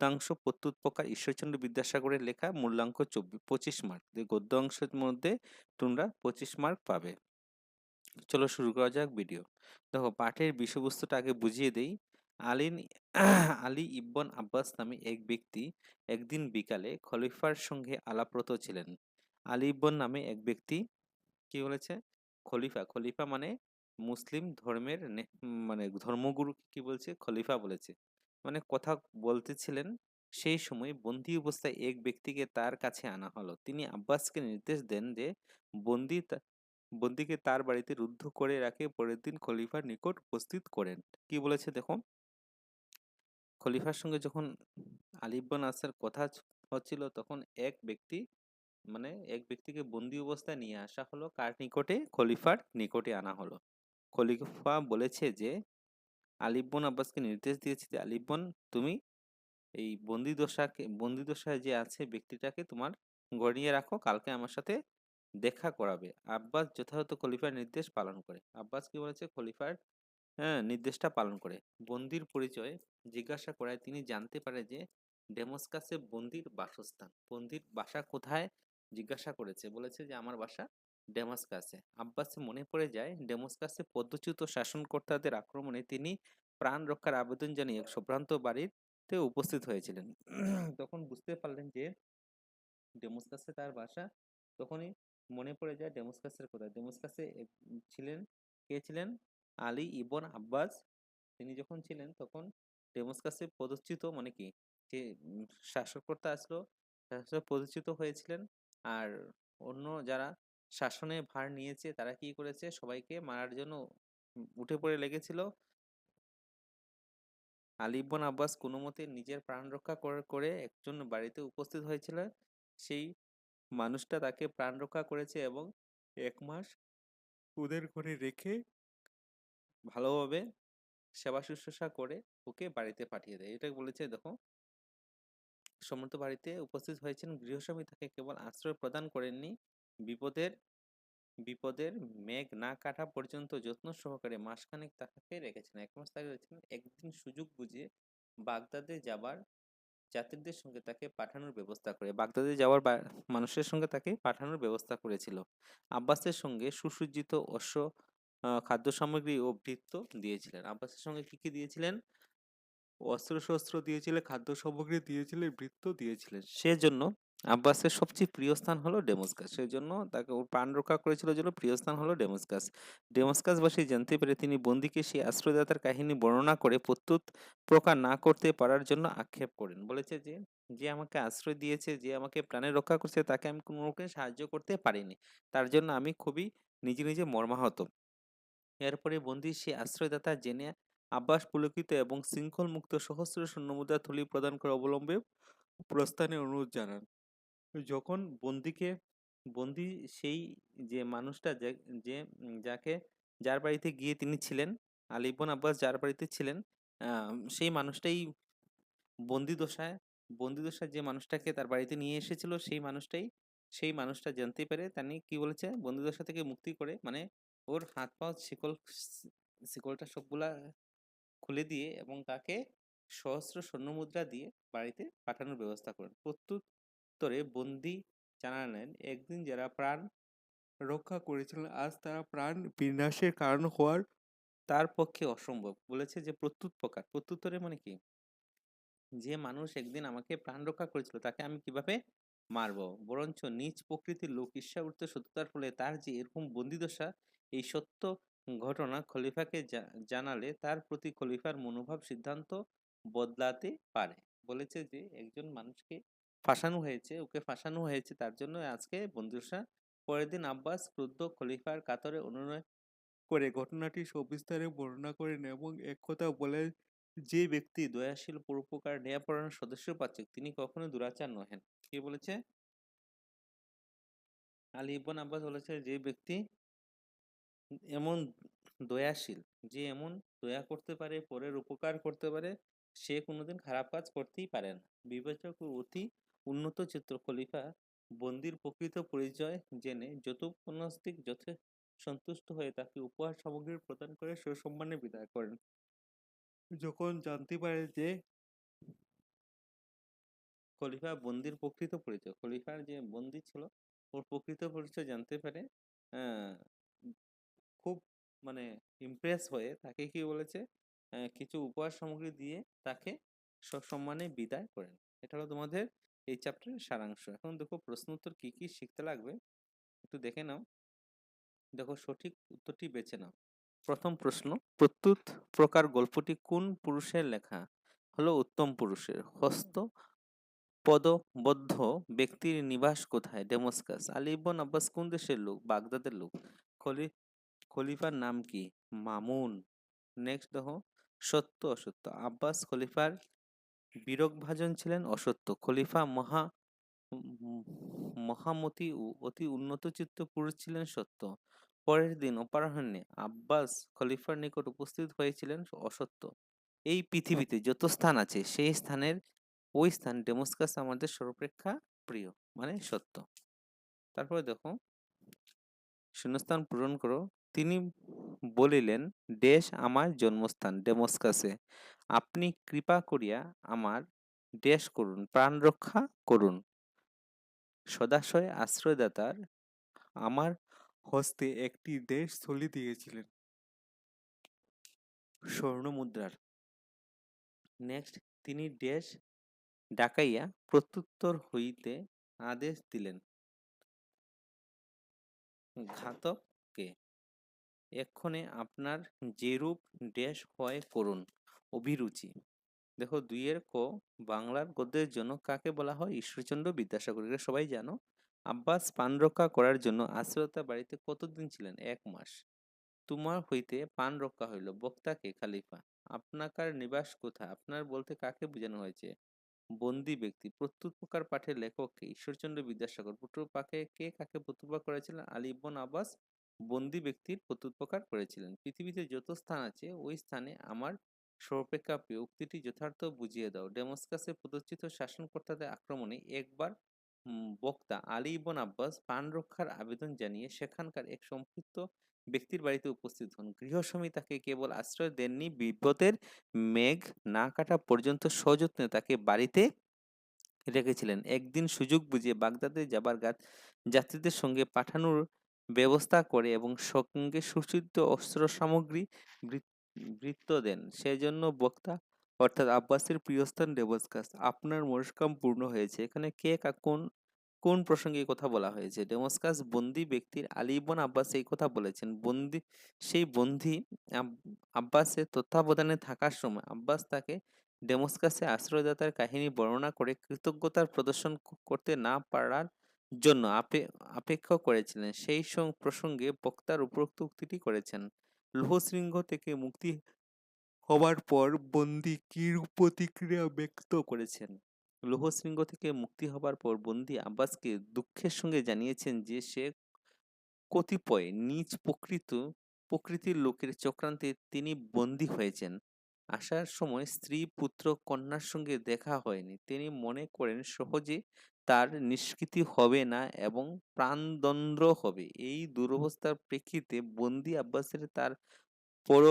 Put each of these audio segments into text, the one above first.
গদ্যাংশ প্রত্যুত প্রকার ঈশ্বরচন্দ্র বিদ্যাসাগরের লেখা মূল্যাঙ্ক চব্বিশ পঁচিশ মার্ক। যে গদ্যাংশের মধ্যে তোমরা পঁচিশ মার্ক পাবে। চলো শুরু করা যাক ভিডিও। দেখো, পাঠের বিষয়বস্তুটা আগে বুঝিয়ে দেই। আলিন, আলী ইব্বন আব্বাস নামে এক ব্যক্তি একদিন বিকালে খলিফার সঙ্গে আলাপরত ছিলেন। আলী ইব্বন নামে এক ব্যক্তি কি বলেছে? খলিফা খলিফা মানে মুসলিম ধর্মের মানে ধর্মগুরু কি বলছে? খলিফা বলেছে। মানে কথা বলতেছিলেন, সেই সময় বন্দি অবস্থায় এক ব্যক্তিকে তার কাছে আনা হলো। তিনি আব্বাসকে নির্দেশ দেন যে, বন্দি বন্দিকে তার বাড়িতে রুদ্ধ করে রাখে, পরের দিন খলিফার নিকট উপস্থিত করেন। কি বলেছে দেখো খলিফার সঙ্গে যখন আলিবন আসার কথা হচ্ছিল, তখন এক ব্যক্তি মানে এক ব্যক্তিকে বন্দি অবস্থায় নিয়ে আসা হলো। কার নিকটে? খলিফার নিকটে আনা হলো। খলিফা বলেছে যে আলিবন আব্বাসকে নির্দেশ দিয়েছে যে আলিবন তুমি এই বন্দি দশাকে, বন্দি দশায় যে আছে ব্যক্তিটাকে তোমার গড়িয়ে রাখো, কালকে আমার সাথে দেখা করাবে। আব্বাস যথাযথ খলিফার নির্দেশ পালন করে। আব্বাস কি বলেছে? খলিফার হ্যাঁ নির্দেশটা পালন করে। বন্দির পরিচয় জিজ্ঞাসা করায় তিনি জানতে পারে যে, ডেমস্কাসে বন্দির বাসস্থান। বন্দির বাসা কোথায়? জিজ্ঞাসা করেছে। বলেছে যে, আমার বাসা ডেমাস্কাসে। আব্বাসে মনে পড়ে যায় ডেমস্কাসে পদ্মচ্যুত শাসনকর্তাদের আক্রমণে তিনি প্রাণ রক্ষার আবেদন জানিয়ে সম্ভ্রান্ত বাড়িতে উপস্থিত হয়েছিলেন। তখন বুঝতে পারলেন যে ডেমস্কাসে তার বাসা তখনই মনে পড়ে যায় ডেমস্কাসের কথা। ডেমস্কাসে ছিলেন কে ছিলেন? আলী ইবন আব্বাস। তিনি যখন ছিলেন তখন ডেমস্কাসে পদচ্যুত মানে কি? যে উম, শাসককর্তা আসলো শাসক পদচ্যুত হয়েছিলেন। আর অন্য যারা শাসনে ভার নিয়েছে, তারা কি করেছে? সবাইকে মারার জন্য উঠে পড়ে লেগেছিল। আলিবন আব্বাস কোনো মতে নিজের প্রাণ রক্ষা করে একজন বাড়িতে উপস্থিত হয়েছিল সেই মানুষটা তাকে প্রাণ রক্ষা করেছে এবং এক মাস ওদের ঘরে রেখে ভালোভাবে সেবা শুশ্রূষা করে ওকে বাড়িতে পাঠিয়ে দেয়। এটা বলেছে, দেখো, সমর্থ বাড়িতে উপস্থিত হয়েছেন গৃহস্বামী। তাকে কেবল আশ্রয় প্রদান করেননি বিপদের বিপদের মেঘ না কাটা পর্যন্ত যত্ন সহকারে মাসখানেক তাকে রেখেছেন। এক মাস তাকে রেখেছেন। একদিন সুযোগ বুঝে বাগদাদে যাবার যাত্রীদের সঙ্গে তাকে পাঠানোর ব্যবস্থা করে, বাগদাদে যাওয়ার মানুষের সঙ্গে তাকে পাঠানোর ব্যবস্থা করেছিল। আব্বাসের সঙ্গে সুসজ্জিত অশ্ব খাদ্য সামগ্রী ও বৃত্ত দিয়েছিলেন। আব্বাসের সঙ্গে কি কি দিয়েছিলেন? অস্ত্র শস্ত্র দিয়েছিলেন খাদ্য সামগ্রী দিয়েছিলেন বৃত্ত দিয়েছিলেন। সেজন্য আব্বাসের সবচেয়ে প্রিয় স্থান হলো ডেমোসকাস। সেই জন্য তাকে প্রাণ রক্ষা করেছিল জন্য প্রিয় স্থান হলো ডেমস্কাস। ডেমস্কাসবাসী জানতে পেরে তিনি বন্দিকে সেই আশ্রয়দাতার কাহিনী বর্ণনা করে প্রত্যুত প্রকার না করতে পারার জন্য আক্ষেপ করেন। বলেছে যে যে আমাকে আশ্রয় দিয়েছে, যে আমাকে প্রাণে রক্ষা করছে, তাকে আমি কোনো রকম সাহায্য করতে পারিনি। তার জন্য আমি খুবই নিজে নিজে মর্মাহত। এরপরে বন্দি সেই আশ্রয়দাতা জেনে আব্বাস পুলকিত এবং শৃঙ্খল মুক্ত সহস্র স্বর্ণমুদ্রা থলি প্রদান করে অবলম্বে প্রস্থানের অনুরোধ জানান। যখন বন্দিকে, বন্দি সেই যে মানুষটা যে যাকে যার বাড়িতে গিয়ে তিনি ছিলেন, আলী ইবন আব্বাস যার বাড়িতে ছিলেন সেই মানুষটাই বন্দি দশায় বন্দি দশায় যে মানুষটাকে তার বাড়িতে নিয়ে এসেছিল, সেই মানুষটাই, সেই মানুষটা জানতে পেরে তিনি কি বলেছে, বন্দি দশা থেকে মুক্তি করে মানে ওর হাত পা শিকল, শিকলটা সবগুলা খুলে দিয়ে এবং তাকে সহস্র স্বর্ণমুদ্রা দিয়ে বাড়িতে পাঠানোর ব্যবস্থা করেন। প্রত্যুত্তরে বন্দি জানালেন একদিন যারা প্রাণ রক্ষা করেছিলেন, আজ তারা প্রাণ বিনাশের কারণ হওয়ার তার পক্ষে অসম্ভব। বলেছে যে, প্রত্যুত প্রকার। প্রত্যুত্তরে মানে কি? যে মানুষ একদিন আমাকে প্রাণ রক্ষা করেছিল, তাকে আমি কীভাবে মারবো? বরঞ্চ নিজ প্রকৃতির লোক ঈর্ষা উঠতে সত্যতার ফলে তার যে এরকম বন্দিদশা এই সত্য ঘটনা খলিফাকে জানালে তার প্রতি খলিফার মনোভাব সিদ্ধান্ত বদলাতে পারে। বলেছে যে, একজন মানুষকে ফাঁসানো হয়েছে, ওকে ফাঁসানো হয়েছে তার জন্য আজকে বন্দিদশা পরের দিন আব্বাস, ক্রুদ্ধ, খলিফার কাতরে অনুনয় করে ঘটনাটি সবিস্তারে বর্ণনা করেন এবং এক কথা বলেন যে ব্যক্তি দয়াশীল, পরোপকার, ন্যায়পরায়ণ সদস্য পাচ্ছে, তিনি কখনো দুরাচার নহেন। কে বলেছে? আলী ইবন আব্বাস বলেছে যে ব্যক্তি এমন দয়াশীল, যে এমন দয়া করতে পারে, পরের উপকার করতে পারে, সে কোনোদিন খারাপ কাজ করতেই পারে না। বিবেচক অতি উন্নত চিত্র খলিফা বন্দির প্রকৃত পরিচয় জেনে যতোপন্যাস্তিক যথে সন্তুষ্ট হয়ে তাকে উপহার সামগ্রী প্রদান করে সসম্মানে বিদায় করেন। যখন জানতে পারে যে খলিফা বন্দির প্রকৃত পরিচয় খলিফার যে বন্দি ছিল, ওর প্রকৃত পরিচয় জানতে পারে খুব মানে ইমপ্রেস হয়ে তাকে কি বলেছে কিছু উপহার সামগ্রী দিয়ে তাকে সসম্মানে বিদায় করেন। এটা হলো তোমাদের এই চ্যাপ্টারের সারাংশ। এখন দেখো প্রশ্ন উত্তর কি কি শিখতে লাগবে? একটু দেখে নাও। দেখো সঠিক উত্তরটি বেছে নাও। প্রথম প্রশ্ন, প্রত্যুত প্রকার গল্পটি কোন পুরুষের লেখা? হলো উত্তম পুরুষের। হস্ত পদবদ্ধ ব্যক্তির নিবাস কোথায়? ডেমস্কাস। আলী ইবন আব্বাস কোন দেশের লোক? বাগদাদের লোক। খলি, খলিফার নাম কি? মামুন। নেক্সট দেখো, সত্য অসত্য। আব্বাস খলিফার বিরোগভাজন ছিলেন অসত্য। খলিফা মহা, মহামতি অতি উন্নত চিত্ত পুরুষ ছিলেন সত্য। পরের দিন অপরাহ্নে আব্বাস খলিফার নিকট উপস্থিত হয়েছিলেন অসত্য। এই পৃথিবীতে যত স্থান আছে, সেই স্থানের, ওই স্থান ডেমস্কাস আমাদের সর্বাপেক্ষা প্রিয় মানে সত্য। তারপরে দেখো, শূন্যস্থান পূরণ করো। তিনি বলিলেন, দেশ আমার জন্মস্থান ডেমস্কাসে। আপনি কৃপা করিয়া আমার দেশ করুন, প্রাণ রক্ষা করুন। সদাশয় আশ্রয়দাতার আমার হস্তে একটি দেশ থলি দিয়েছিলেন। স্বর্ণ মুদ্রার। নেক্সট তিনি দেশ ডাকাইয়া প্রত্যুত্তর হইতে আদেশ দিলেন। ঘাতককে এক্ষণে আপনার যেরূপ দেশ হয় করুন। অভিরুচি। দেখো দুইয়ের ক, বাংলার গদ্যের জন্য কাকে বলা হয়? ঈশ্বরচন্দ্র বিদ্যাসাগর। এটা সবাই জানো। আব্বাস পান রক্ষা করার জন্য আশ্রয়তা বাড়িতে কতদিন ছিলেন? এক মাস। তোমার হইতে পান রক্ষা হইল। বক্তাকে খালিফা। আপনাকার নিবাস কোথা? আপনার বলতে কাকে বোঝানো হয়েছে? বন্দি ব্যক্তি। প্রত্যুত প্রকার পাঠের লেখককে ঈশ্বরচন্দ্র বিদ্যাসাগর। পুত্র পাকে কে কাকে প্রত্যুৎপা করেছিলেন? আলী ইবন আব্বাস বন্দি ব্যক্তির প্রত্যুৎপকার করেছিলেন। পৃথিবীতে যত স্থান আছে, ওই স্থানে আমার সর্বাপেক্ষা প্রিয় উক্তিটি যথার্থ বুঝিয়ে দাও। ডেমস্কাসে প্রদর্শিত শাসনকর্তাদের আক্রমণে একবার বক্তা আলী ইবন আব্বাস প্রাণ রক্ষার আবেদন জানিয়ে সেখানকার এক সম্পৃক্ত ব্যক্তির বাড়িতে উপস্থিত হন। গৃহস্বামী তাকে কেবল আশ্রয় দেননি, বিপদের মেঘ না কাটা পর্যন্ত সযত্নে তাকে বাড়িতে রেখেছিলেন। একদিন সুযোগ বুঝে বাগদাদে যাবার গাত যাত্রীদের সঙ্গে পাঠানোর ব্যবস্থা করে এবং সঙ্গে সুসজ্জিত অস্ত্র সামগ্রী বৃত্ত দেন। সেজন্য বক্তা, অর্থাৎ আব্বাসের প্রিয়স্থান ডেমস্কাস আপনার মনস্কাম পূর্ণ হয়েছে। এখানে কে কা- কোন কোন প্রসঙ্গে কথা বলা হয়েছে? ডেমস্কাস বন্দি ব্যক্তির আলী ইবন আব্বাস এই কথা বলেছেন। বন্দি, সেই বন্দি আব্বাসের তত্ত্বাবধানে থাকার সময় আব্বাস তাকে ডেমস্কাসে আশ্রয়দাতার কাহিনী বর্ণনা করে কৃতজ্ঞতার প্রদর্শন করতে না পারার জন্য আপে আপেক্ষা করেছিলেন। সেই প্রসঙ্গে বক্তার উপরোক্ত উক্তিটি করেছেন। লৌহশৃঙ্গ থেকে মুক্তি হওয়ার পর বন্দি কিরূপ প্রতিক্রিয়া ব্যক্ত করেছেন? লোহশৃঙ্গ থেকে মুক্তি হবার পর বন্দি আব্বাসকে দুঃখের সঙ্গে জানিয়েছেন যে, সে কতিপয় নিজ প্রকৃত, প্রকৃতির লোকের চক্রান্তে তিনি বন্দী হয়েছেন। আসার সময় স্ত্রী, পুত্র, কন্যার সঙ্গে দেখা হয়নি। তিনি মনে করেন সহজে তার নিষ্কৃতি হবে না এবং প্রাণদণ্ড হবে। এই দুরবস্থার প্রেক্ষিতে বন্দি আব্বাসের তার পর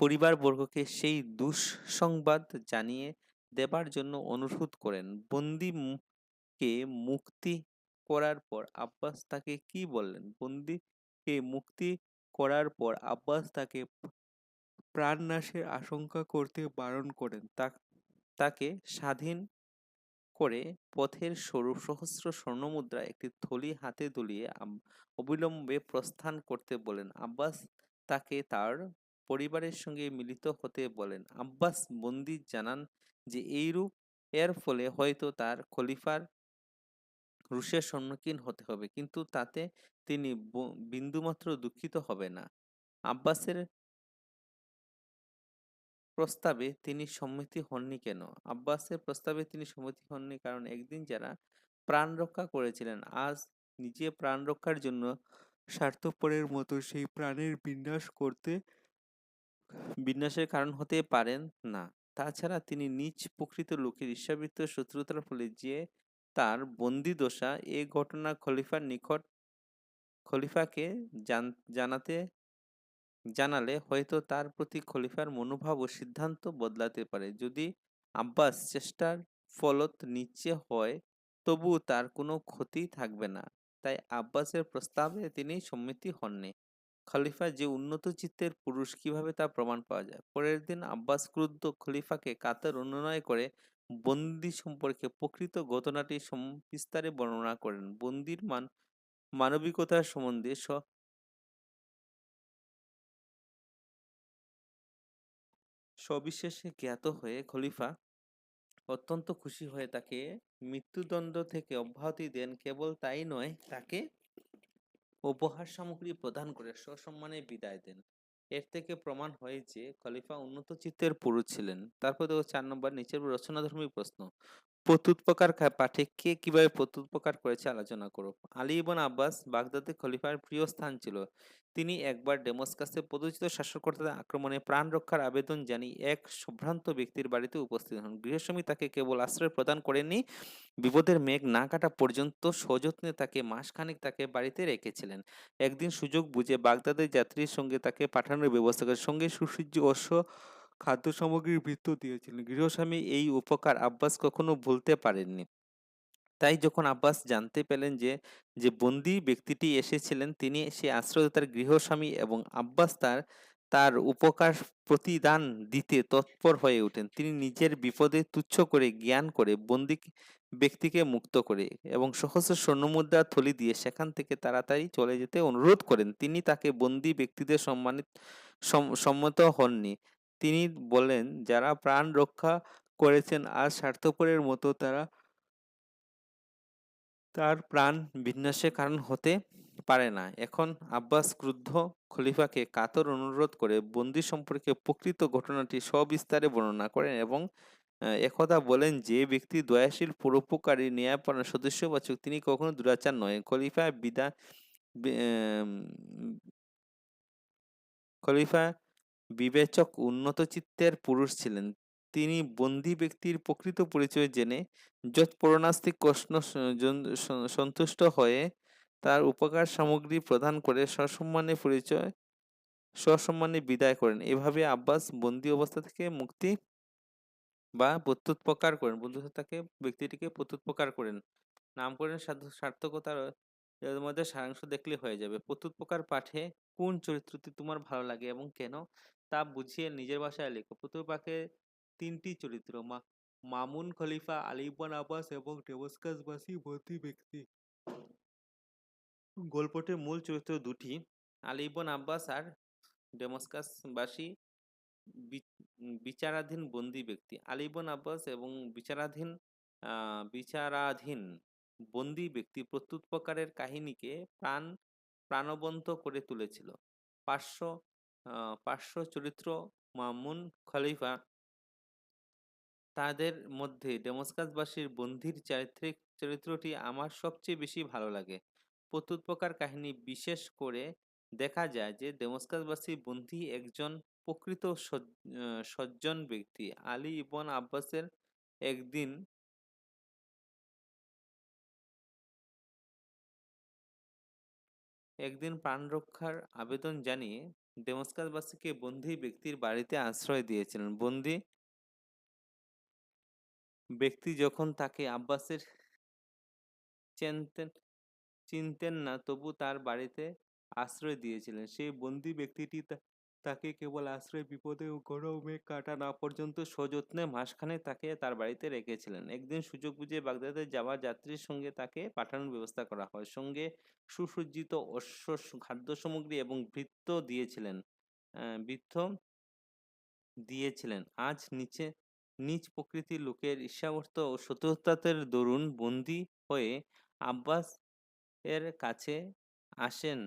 পরিবারবর্গকে সেই দুঃসংবাদ জানিয়ে দেবার জন্য অনুরোধ করেন। বন্দি কে মুক্তি করার পর আব্বাস তাকে কি বললেন? বন্দিকে মুক্তি করার পর আব্বাস তাকে প্রাণনাশের আশঙ্কা করতে বারণ করেন। তা- তাকে স্বাধীন করে পথের সরু সহস্র স্বর্ণমুদ্রা একটি থলি হাতে আব- অবিলম্বে প্রস্থান করতে বলেন। আব্বাস তাকে তার পরিবারের সঙ্গে মিলিত হতে বলেন। আব্বাস বন্দি জানান যে, এইরূপ এর ফলে হয়তো তার খলিফার রুশের সম্মুখীন হতে হবে। কিন্তু তাতে তিনি বিন্দুমাত্র দুঃখিত হবে না। আব্বাসের প্রস্তাবে তিনি সম্মতি হননি কেন? আব্বাসের প্রস্তাবে তিনি সম্মতি হননি কারণ একদিন যারা প্রাণ রক্ষা করেছিলেন, আজ নিজে প্রাণ রক্ষার জন্য স্বার্থপরের মতো সেই প্রাণের বিন্যাস করতে বিন্যাসের কারণ হতে পারেন না। তাছাড়া তিনি নিজ প্রকৃত লোকের ঈর্ষাবৃত্ত শত্রুতার ফলে যে তার বন্দিদশা এ ঘটনা খলিফার নিকট খলিফাকে জান- জানাতে জানালে হয়তো তার প্রতি খলিফার মনোভাব ও সিদ্ধান্ত বদলাতে পারে। যদি আব্বাস চেষ্টার ফলত নিচে হয় তবু তার কোনো ক্ষতি থাকবে না। তাই আব্বাসের প্রস্তাবে তিনি সম্মতি হননি। খলিফা যে উন্নত চিত্তের পুরুষ কীভাবে তা প্রমাণ পাওয়া যায়? পরের দিন আব্বাস ক্রুদ্ধ খলিফাকে কাতার অনুনয় করে বন্দি সম্পর্কে প্রকৃত ঘটনাটি বিস্তারে বর্ণনা করেন। বন্দির মান, মানবিকতার সম্বন্ধে সবিশেষে জ্ঞাত হয়ে খলিফা অত্যন্ত খুশি হয়ে তাকে মৃত্যুদণ্ড থেকে অব্যাহতি দেন। কেবল তাই নয়, তাকে উপহার সামগ্রী প্রদান করে সসম্মানে বিদায় দেন। এর থেকে প্রমাণ হয় যে খলিফা উন্নত চিত্তের পুরুষ ছিলেন। তারপর দেখো চার নম্বর, নিচের রচনাধর্মী প্রশ্ন। প্রত্যুৎপকার পাঠে কে কীভাবে প্রত্যুৎপকার করেছে আলোচনা করো আলী ইবন আব্বাস বাগদাদে খলিফার প্রিয় স্থান ছিল। তিনি একবার ডেমস্কাসে পদচিত শাসকর্তাদের আক্রমণে প্রাণ রক্ষার আবেদন জানিয়ে এক সম্ভ্রান্ত ব্যক্তির বাড়িতে উপস্থিত হন। গৃহস্বামী তাকে কেবল আশ্রয় প্রদান করেননি, বিপদের মেঘ না কাটা পর্যন্ত সযত্নে তাকে মাসখানেক তাকে বাড়িতে রেখেছিলেন। একদিন সুযোগ বুঝে বাগদাদের যাত্রীর সঙ্গে তাকে পাঠানোর ব্যবস্থা করে সঙ্গে সুসজ্জ অশ্ব খাদ্য সামগ্রীর বৃত্ত দিয়েছিলেন। গৃহস্বামী এই উপকার আব্বাস কখনো ভুলতে পারেননি। তাই যখন আব্বাস জানতে পেলেন যে যে বন্দি ব্যক্তিটি এসেছিলেন, তিনি সে আশ্রয় তার গৃহস্বামী এবং আব্বাস তার তার উপকার প্রতিদান দিতে তৎপর হয়ে ওঠেন। তিনি নিজের বিপদে তুচ্ছ করে জ্ঞান করে বন্দি ব্যক্তিকে মুক্ত করে এবং সহস্র স্বর্ণমুদ্রার থলি দিয়ে সেখান থেকে তাড়াতাড়ি চলে যেতে অনুরোধ করেন। তিনি তাকে বন্দি ব্যক্তিদের সম্মানিত সম্মত হননি। তিনি বলেন, যারা প্রাণ রক্ষা করেছেন আর স্বার্থপরের মতো তারা তার প্রাণ বিন্যাসের কারণ হতে পারে না। এখন আব্বাস ক্রুদ্ধ খলিফাকে কাতর অনুরোধ করে বন্দি সম্পর্কে প্রকৃত ঘটনাটি সবিস্তারে বর্ণনা করেন এবং একথা বলেন যে ব্যক্তি দয়াশীল, পরোপকারী, ন্যায়পরায়ণ সদস্যবাচক তিনি কখনো দুরাচার নয়। খলিফা বিদা খলিফা বিবেচক উন্নত চিত্তের পুরুষ ছিলেন। তিনি বন্দী ব্যক্তির প্রকৃত পরিচয় জেনে যৎপরণাস্তিক কষ্ণ সন্তুষ্ট হয়ে তার উপকার সামগ্রী প্রদান করে সসম্মানে পরিচয়, সসম্মানে বিদায় করেন। এভাবে আব্বাস বন্দি অবস্থা থেকে মুক্তি বা প্রত্যুৎপকার করেন। বন্ধু তাকে, ব্যক্তিটিকে প্রত্যুৎপকার করেন। নাম করেন সার্থকতার মধ্যে সারাংশ দেখলে হয়ে যাবে। প্রত্যুৎপকার পাঠে কোন চরিত্রটি তোমার ভালো লাগে এবং কেন? তা বুঝিয়ে নিজের ভাষায় লেখো। প্রত্যুৎপাকে তিনটি চরিত্র, মা, মামুন খলিফা আলিবন আব্বাস এবং ডেমস্কাসবাসী বন্দী ব্যক্তি। গল্পটির মূল চরিত্র দুটি আলিবন আব্বাস আর ডেমস্কাসবাসী বিচারাধীন বন্দী ব্যক্তি। আলিবন আব্বাস এবং বিচারাধীন বিচারাধীন বন্দী ব্যক্তি প্রত্যুৎপকারের কাহিনীকে প্রাণ, প্রাণবন্ত করে তুলেছিল। পার্শ্ব পার্শ্ব চরিত্র মামুন খলিফা তাদের মধ্যে ডেমস্কাসবাসীর বন্দির চারিত্রিক চরিত্রটি আমার সবচেয়ে বেশি ভালো লাগে। প্রত্যুৎপকার কাহিনী বিশেষ করে দেখা যায় যে, ডেমস্কাসবাসী বন্দী একজন প্রকৃত সজ্জন ব্যক্তি। আলী ইবন আব্বাসের একদিন একদিন প্রাণ রক্ষার আবেদন জানিয়ে ডেমস্কাসবাসীকে বন্দী ব্যক্তির বাড়িতে আশ্রয় দিয়েছিলেন। বন্দী ব্যক্তি যখন তাকে আব্বাসের চিনতেন চিনতেন না, তবু তার বাড়িতে আশ্রয় দিয়েছিলেন। সেই বন্দী ব্যক্তিটি তাকে কেবল আশ্রয় বিপদে ও গরমে কাটা না পর্যন্ত সযত্নে মাসখানে তাকে তার বাড়িতে রেখেছিলেন। একদিন সুযোগ বুঝে বাগদাদে যাওয়ার যাত্রীর সঙ্গে তাকে পাঠানোর ব্যবস্থা করা হয়। সঙ্গে সুসজ্জিত অশ্ব খাদ্য সামগ্রী এবং বৃত্ত দিয়েছিলেন বৃত্ত দিয়েছিলেন। আজ নিচে, নিজ প্রকৃতির লোকের ঈর্ষাবর্ত ও শত্রুতাতের দরুন বন্দী হয়ে আব্বাস এর কাছে আসেন।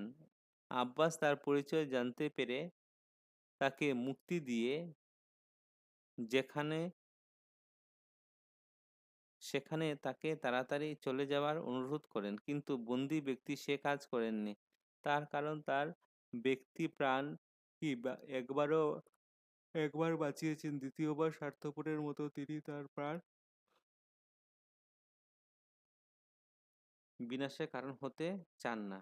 আব্বাস তার পরিচয় জানতে পেরে তাকে মুক্তি দিয়ে যেখানে সেখানে তাকে তাড়াতাড়ি চলে যাওয়ার অনুরোধ করেন। কিন্তু বন্দি ব্যক্তি সে কাজ করেননি। তার কারণ তার ব্যক্তি প্রাণ কি একবারও, একবার বাঁচিয়েছেন, দ্বিতীয়বার স্বার্থপরের মতো তিনি তার প্রাণ বিনাশের কারণ হতে চান না।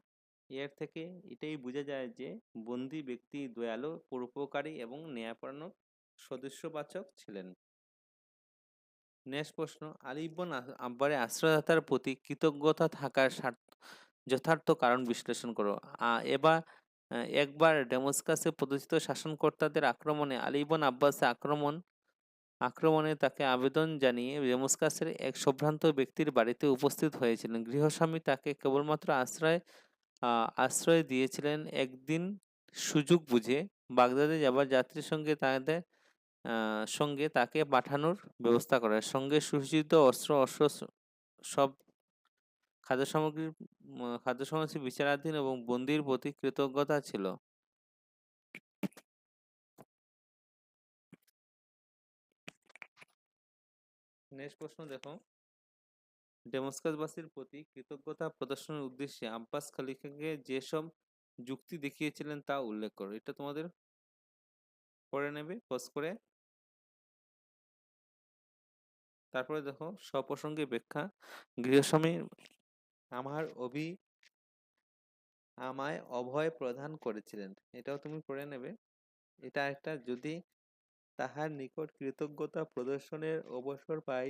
এর থেকে এটাই বোঝা যায় যে, বন্দি ব্যক্তি দয়ালু, পরোপকারী এবং ন্যায়পরায়ণ সদস্যবাচক ছিলেন। নেক্সট প্রশ্ন আলী ইবন আ- আব্বারের আশ্রয়দাতার প্রতি কৃতজ্ঞতা থাকার যথার্থ কারণ বিশ্লেষণ করো। এবার একবার ডেমস্কাসে প্রদর্শিত শাসনকর্তাদের আক্রমণে আলী ইবন আব্বাসে আক্রমণ, আক্রমণে তাকে আবেদন জানিয়ে ডেমস্কাসের এক সম্ভ্রান্ত ব্যক্তির বাড়িতে উপস্থিত হয়েছিলেন। গৃহস্বামী তাকে কেবলমাত্র আশ্রয় আশ্রয় দিয়েছিলেন একদিন সুযোগ বুঝে বাগদাদে যাবার যাত্রীর সঙ্গে তাদের সঙ্গে তাকে পাঠানোর ব্যবস্থা করে সঙ্গে সুসজ্জিত অস্ত্র অস্ত্র সব খাদ্য সামগ্রী খাদ্য সামগ্রী বিচারাধীন এবং বন্দির প্রতি কৃতজ্ঞতা ছিল। নেক্সট প্রশ্ন দেখো। ডেমস্কাসবাসীর প্রতি কৃতজ্ঞতা প্রদর্শনের উদ্দেশ্যে আব্বাস খলিফাকে যেসব যুক্তি দেখিয়েছিলেন তা উল্লেখ করো। এটা তোমাদের পড়ে নেবে পজ করে। তারপরে দেখো সপ্রসঙ্গে ব্যাখ্যা, গৃহস্বামী আমার অভি আমায় অভয় প্রদান করেছিলেন। এটাও তুমি পড়ে নেবে। এটা একটা যদি তাহার নিকট কৃতজ্ঞতা প্রদর্শনের অবসর পাই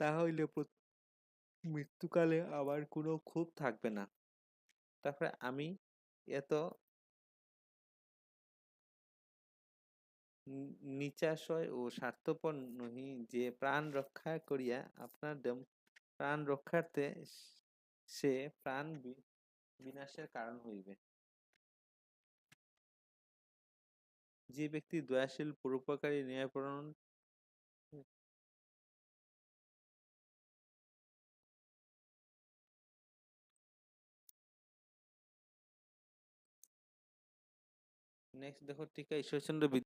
তাহলে মৃত্যুকালে আমার কোনো ক্ষোভ থাকবে না। তারপরে আমি এত নিচাশয় ও স্বার্থপর নহি যে প্রাণ রক্ষা করিয়া আপনার প্রাণ রক্ষার্থে সে প্রাণ বিনাশের কারণ হইবে। যে ব্যক্তি দয়াশীল, পরোপকারী, ন্যায়পরায়ণ নেক্সট দেখো টিকা ঈশ্বরচন্দ্র